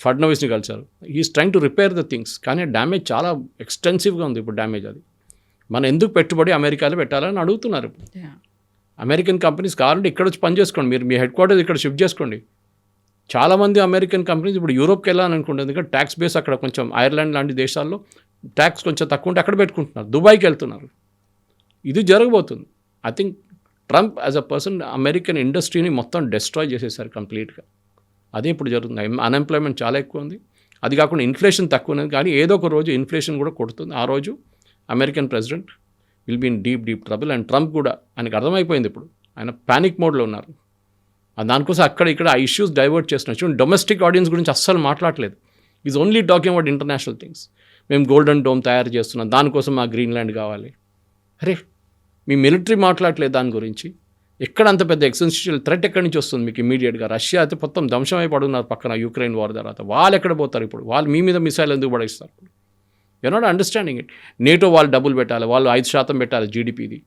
ఫడ్నవీస్ని కలిశారు. Is trying to repair the things కానీ డ్యామేజ్ చాలా ఎక్స్టెన్సివ్గా ఉంది ఇప్పుడు డ్యామేజ్ అది. మనం ఎందుకు పెట్టుబడి అమెరికాలో పెట్టాలని అడుగుతున్నారు ఇప్పుడు. అమెరికన్ కంపెనీస్ కావాలంటే ఇక్కడ వచ్చి పని చేసుకోండి. మీరు మీ హెడ్ క్వార్టర్స్ ఇక్కడ షిఫ్ట్ చేసుకోండి. చాలామంది అమెరికన్ కంపెనీస్ ఇప్పుడు యూరోప్కి వెళ్ళాలనుకుంటుంది ఎందుకంటే ట్యాక్స్ బేస్ అక్కడ కొంచెం ఐర్లాండ్ లాంటి దేశాల్లో ట్యాక్స్ కొంచెం తక్కువ ఉంటే అక్కడ పెట్టుకుంటున్నారు. దుబాయ్కి వెళ్తున్నారు. ఇది జరగబోతుంది. I think Trump as a person American ఇండస్ట్రీని మొత్తం డెస్ట్రాయ్ చేసేసారు కంప్లీట్గా అదే ఇప్పుడు జరుగుతుంది. అన్ఎంప్లాయ్మెంట్ చాలా ఎక్కువ ఉంది అది కాకుండా ఇన్ఫ్లేషన్ తక్కువ ఉన్నది కానీ ఏదో ఒక రోజు ఇన్ఫ్లేషన్ కూడా కొడుతుంది. ఆ రోజు American president will be in deep deep trouble and Trump కూడా ఆయనకు అర్థమైపోయింది ఇప్పుడు. ఆయన ప్యానిక్ మోడ్లో ఉన్నారు. దానికోసం అక్కడ ఇక్కడ ఆ ఇష్యూస్ డైవర్ట్ చేస్తున్నారు. చూడండి డొమెస్టిక్ ఆడియన్స్ గురించి అస్సలు మాట్లాడలేదు is only talking about international things మేము గోల్డెన్ డోమ్ తయారు చేస్తున్నాం. దానికోసం మా గ్రీన్లాండ్ కావాలి. అరే మీ మిలిటరీ మాట్లాడలేదు దాని గురించి. ఎక్కడ అంత పెద్ద ఎక్సెన్షియల్ థ్రెట్ ఎక్కడి నుంచి వస్తుంది మీకు ఇమీడియట్గా రష్యా అయితే మొత్తం ధ్వంసమై అయిపడున్నారు పక్కన యూక్రెయిన్ వార్ తర్వాత. వాళ్ళు ఎక్కడ పోతారు ఇప్పుడు? వాళ్ళు మీ మీద మిసైల్ ఎందుకు పడేస్తారు? You not understanding it NATO వాళ్ళు డబ్బులు పెట్టాలి వాళ్ళు ఐదు శాతం పెట్టాలి జీడిపిది